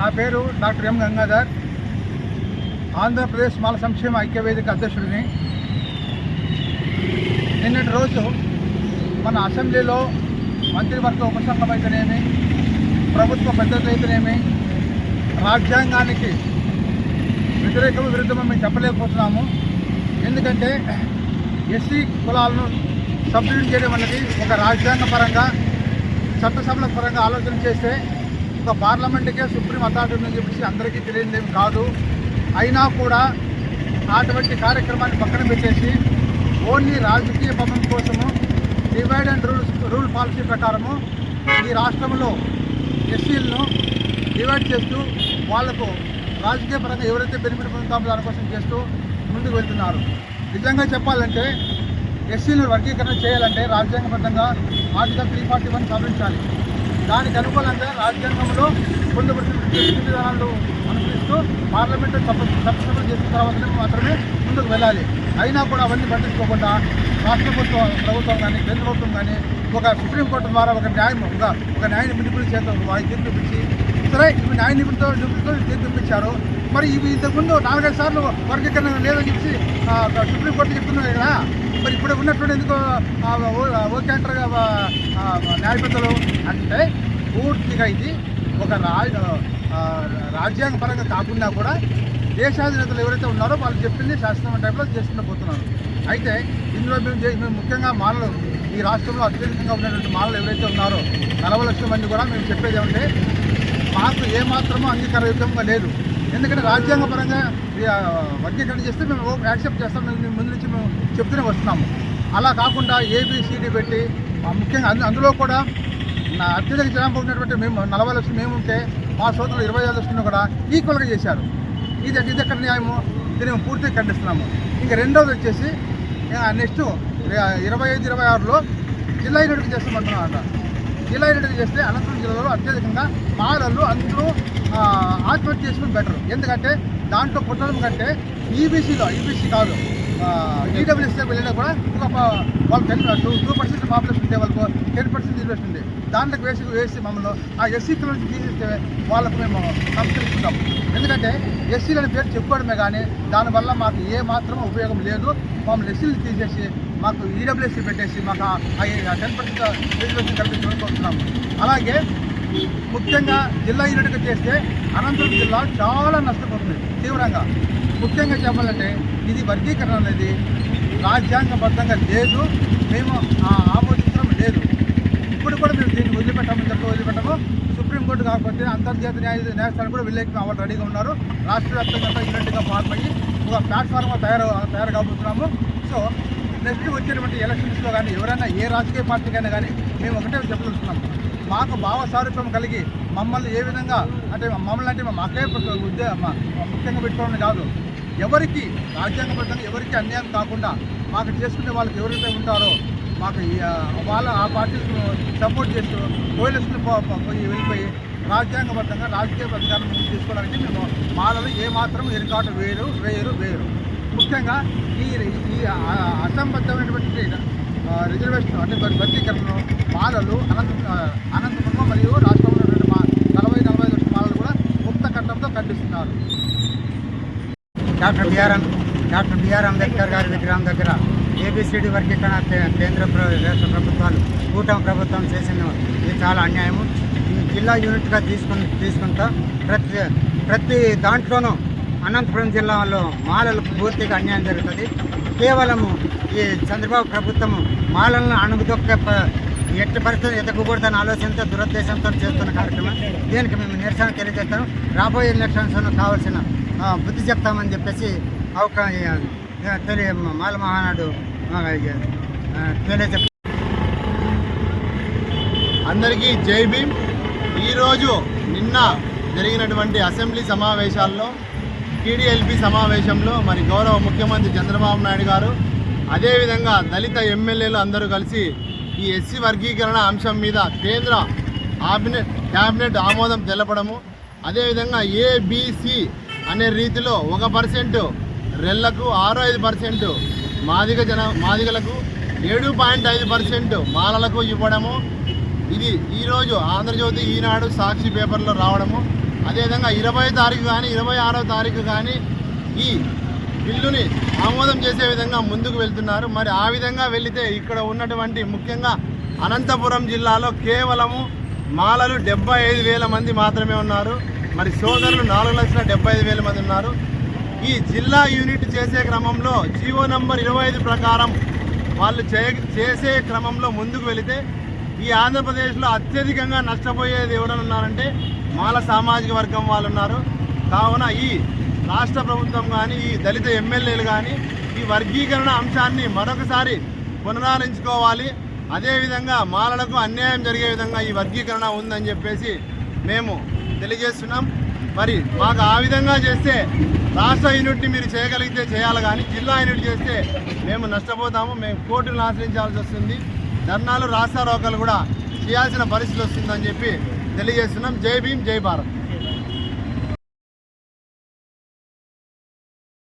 నా పేరు doctor M Gangadhar. Andhra Pradesh మాల సంక్షేమ ఐక్యవేదిక అధ్యక్షుడిని. నిన్నటి రోజు మన అసెంబ్లీలో మంత్రివర్గ ఉపసంఘం అయితేనేమి ప్రభుత్వ పెద్దలు అయితేనేమి రాజ్యాంగానికి వ్యతిరేకము విరుద్ధమని మేము చెప్పలేకపోతున్నాము. ఎందుకంటే ఎస్సీ కులాలను సబ్సిడీ చేయడం అనేది ఒక రాజ్యాంగ పరంగా చట్టసభల పరంగా ఆలోచన చేస్తే ఒక పార్లమెంట్కే సుప్రీం అథారిటీ ఉందని చెప్పేసి అందరికీ తెలియనిదేమి కాదు. అయినా కూడా అటువంటి కార్యక్రమాన్ని పక్కన పెట్టేసి ఓన్లీ రాజకీయ పదం కోసము divide and rules rule policy ప్రకారము ఈ రాష్ట్రంలో ఎస్సీలను డివైడ్ చేస్తూ వాళ్ళకు రాజకీయ పరంగా ఎవరైతే బెనిఫిట్ పొందుతామో దానికోసం చేస్తూ ముందుకు వెళ్తున్నారు. నిజంగా చెప్పాలంటే ఎస్సీలను వర్గీకరణ చేయాలంటే రాజ్యాంగబద్ధంగా ఆర్టికల్ త్రీ ఫార్టీ వన్ సవరించాలి. దానికి అనుకూలంగా రాజ్యాంగంలో పొందుపరిచిన విధానాలు అనుసరిస్తూ పార్లమెంటు చట్టసభలు చేసిన తర్వాత మాత్రమే ముందుకు వెళ్ళాలి. అయినా కూడా అవన్నీ పట్టించుకోకుండా రాష్ట్ర ప్రభుత్వం ప్రభుత్వం కానీ కేంద్ర ప్రభుత్వం కానీ ఒక సుప్రీంకోర్టు ద్వారా ఒక న్యాయం ఒక ఒక న్యాయ నిపుణుల చేత వారి తీర్పు ఇచ్చి సరే న్యాయ నిపుణులతో నిపుణులతో తీర్పు ఇచ్చారు మరి ఇవి ఇంతకుముందు నాలుగైదు సార్లు వర్గీకరణ లేదని చెప్పి సుప్రీంకోర్టు చెప్తున్నారు కదా. మరి ఇప్పుడు ఉన్నటువంటి ఎందుకు ఓకే అంటారు కదా, అంటే పూర్తిగా ఇది ఒక రాజ రాజ్యాంగ పరంగా కాకుండా కూడా దేశాధినేతలు ఎవరైతే ఉన్నారో వాళ్ళు చెప్పింది శాస్త్రం టైప్లో చేసుకుంటూ పోతున్నారు. అయితే ఇందులో మేము మేము ముఖ్యంగా మాలలు ఈ రాష్ట్రంలో అత్యధికంగా ఉన్నటువంటి మాలలు ఎవరైతే ఉన్నారో నలభై లక్షల మంది కూడా మేము చెప్పేది ఏమంటే మాకు ఏమాత్రమూ అంగీకారయుతంగా లేదు. ఎందుకంటే రాజ్యాంగపరంగా ఈ, వర్గీకరణ చేస్తే మేము యాక్సెప్ట్ చేస్తాం ముందు నుంచి మేము చెప్తూనే వస్తున్నాము. అలా కాకుండా ఏబిసిడి పెట్టి ముఖ్యంగా అందులో కూడా నా అత్యధిక జనాభా ఉన్నటువంటి మేము నలభై లక్షలు మేము ఉంటే మా సోదరులు ఇరవై ఐదు లక్షలను కూడా ఈక్వల్గా చేశారు. ఇది ఇది ఎక్కడ న్యాయము? దీన్ని మేము పూర్తిగా ఖండిస్తున్నాము. ఇంకా రెండోది వచ్చేసి నెక్స్ట్ ఇరవై ఐదు ఇరవై ఆరులో జిల్లా యూనిట్కి చేస్తామంటున్నాం జిల్లా యూనిట్కి చేస్తే అనంతపురం జిల్లాలో అత్యధికంగా మాలలు అందరూ ఆత్మహత్య చేసుకుని బెటర్. ఎందుకంటే దాంట్లో పుట్టడం కంటే ఈబీసీలో ఈబీసీ కాదు ఈడబ్ల్యూసీ వెళ్ళినా కూడా ఒక వాళ్ళు ten two two percent population ఉండే వాళ్ళకు టెన్ పర్సెంట్ ఇన్వెస్ట్ ఉంది. దాంట్లోకి వేసి వేసి మమ్మల్ని ఆ ఎస్సీ నుంచి తీసేస్తే వాళ్ళకు మేము సంస్కరిస్తున్నాం. ఎందుకంటే ఎస్సీలు అనే పేరు చెప్పుకోవడమే కానీ దానివల్ల మాకు ఏ మాత్రం ఉపయోగం లేదు. మమ్మల్ని ఎస్సీలు తీసేసి మాకు ఈడబ్ల్యూసీ పెట్టేసి మాకు టెన్ పర్సెంట్ రిజర్వేషన్ కల్పించడం కోరుతున్నాము. అలాగే ముఖ్యంగా జిల్లా యూనిట్గా చేస్తే అనంతపురం జిల్లా చాలా నష్టపోతుంది తీవ్రంగా. ముఖ్యంగా చెప్పాలంటే ఇది వర్గీకరణ అనేది రాజ్యాంగబద్ధంగా లేదు మేము ఆ ఆమోదించడం లేదు. ఇప్పుడు కూడా మేము దీన్ని వదిలిపెట్టామని చెప్పి వదిలిపెట్టము. సుప్రీంకోర్టు కాకపోతే అంతర్జాతీయ న్యాయ న్యాయస్థానం కూడా వెళ్ళేకి వాళ్ళు రెడీగా ఉన్నారు. రాష్ట్ర వ్యాప్తంగా యూనిట్గా ఫార్మ్ అయ్యి ఒక ప్లాట్ఫామ్గా తయారు తయారు కాబోతున్నాము. సో నెక్స్ట్ వచ్చేటువంటి ఎలక్షన్స్లో కానీ ఎవరైనా ఏ రాజకీయ పార్టీకైనా కానీ మేము ఒకటే చెప్పదలుచుకున్నాం. మాకు భావ సారూప్యం కలిగి మమ్మల్ని ఏ విధంగా అంటే మమ్మల్ని అంటే మాకే ఉద్యోగ ముఖ్యంగా పెట్టుకోవడం కాదు. ఎవరికి రాజ్యాంగబద్ధంగా ఎవరికి అన్యాయం కాకుండా మాకు చేసుకునే వాళ్ళకి ఎవరైతే ఉంటారో మాకు వాళ్ళ ఆ పార్టీలకు సపోర్ట్ చేస్తూ కోయిలెస్ని పోయి వెళ్ళిపోయి రాజ్యాంగబద్ధంగా రాజకీయ అధికారం తీసుకోవడానికి మేము మాలలో ఏమాత్రం ఎరికాటు వేరు వేరు వేరు. ముఖ్యంగా ఈ ఈ అసంబద్ధమైనటువంటి రిజర్వేషన్ అంటే మరి వర్గీకరణను మాలలు అనంత ఆ, అనంతపురం మరియు రాష్ట్రంలో ఉన్నటువంటి మా నలభై నలభై లక్షల మాలలు కూడా ముక్త కట్టంతో ఖండిస్తున్నారు. Doctor BR doctor BR Ambedkar గారి విగ్రహం దగ్గర ఏబిసిడి వర్గీకరణ కే- కేంద్ర రాష్ట్ర ప్రభుత్వాలు కూటమి ప్రభుత్వం చేసిన ఇది చాలా అన్యాయము. జిల్లా యూనిట్గా తీసుకుని తీసుకుంటా ప్రతి ప్రతి దాంట్లోనూ అనంతపురం జిల్లాలో మాలలకు పూర్తిగా అన్యాయం జరుగుతుంది. కేవలము ఈ చంద్రబాబు ప్రభుత్వము మాలలను అణుగుదొక్క ప- ఎట్టి పరిస్థితి ఎదగకూడదని ఆలోచనతో దురుద్దేశంతో చేస్తున్న కార్యక్రమం. దీనికి మేము నిరసన తెలియజేస్తాం. రాబోయే ఎలక్షన్స్లో కావాల్సిన బుద్ధి చెప్తామని చెప్పేసి అవకాశం తెలియ మాల మహానాడు తెలియజెప్ అందరికీ జై భీమ్. ఈరోజు నిన్న జరిగినటువంటి అసెంబ్లీ సమావేశాల్లో టీడీఎల్పీ సమావేశంలో మరి గౌరవ ముఖ్యమంత్రి చంద్రబాబు నాయుడు గారు అదేవిధంగా దళిత ఎమ్మెల్యేలు అందరూ కలిసి ఈ ఎస్సీ వర్గీకరణ అంశం మీద కేంద్ర ఆబినెట్ క్యాబినెట్ ఆమోదం తెలపడము. అదేవిధంగా ఏబిసి అనే రీతిలో ఒక పర్సెంట్ రెళ్ళకు ఆరు ఐదు పర్సెంట్ మాదిగ జన మాదిగలకు ఏడు పాయింట్ ఐదు పర్సెంట్ మాలలకు ఇవ్వడము. ఇది ఈరోజు ఆంధ్రజ్యోతి ఈనాడు సాక్షి పేపర్లో రావడము. అదేవిధంగా ఇరవై తారీఖు కానీ ఇరవై ఆరో తారీఖు కానీ ఈ బిల్లుని ఆమోదం చేసే విధంగా ముందుకు వెళ్తున్నారు. మరి ఆ విధంగా వెళితే ఇక్కడ ఉన్నటువంటి ముఖ్యంగా అనంతపురం జిల్లాలో కేవలము మాలలు డెబ్బై ఐదు వేల మంది మాత్రమే ఉన్నారు. మరి సోదరులు నాలుగు లక్షల డెబ్బై ఐదు వేల మంది ఉన్నారు. ఈ జిల్లా యూనిట్ చేసే క్రమంలో జీవో నంబర్ ఇరవై ఐదు ప్రకారం వాళ్ళు చే చేసే క్రమంలో ముందుకు వెళితే ఈ ఆంధ్రప్రదేశ్లో అత్యధికంగా నష్టపోయేది ఎవరైనా ఉన్నారంటే మాల సామాజిక వర్గం వాళ్ళు ఉన్నారు. కావున ఈ రాష్ట్ర ప్రభుత్వం కానీ ఈ దళిత ఎమ్మెల్యేలు కానీ ఈ వర్గీకరణ అంశాన్ని మరొకసారి పునరాలించుకోవాలి అదేవిధంగా మాలలకు అన్యాయం జరిగే విధంగా ఈ వర్గీకరణ ఉందని చెప్పేసి మేము తెలియజేస్తున్నాం. మరి మాకు ఆ విధంగా చేస్తే రాష్ట్ర యూనిట్ని మీరు చేయగలిగితే చేయాలి కానీ జిల్లా యూనిట్ చేస్తే మేము నష్టపోతాము. మేము కోర్టులను ఆశ్రయించాల్సి వస్తుంది. ధర్నాలు రాస్తారోకలు కూడా చేయాల్సిన పరిస్థితి వస్తుందని చెప్పి తెలియజేస్తున్నాం. జై భీమ్ జై భారత్.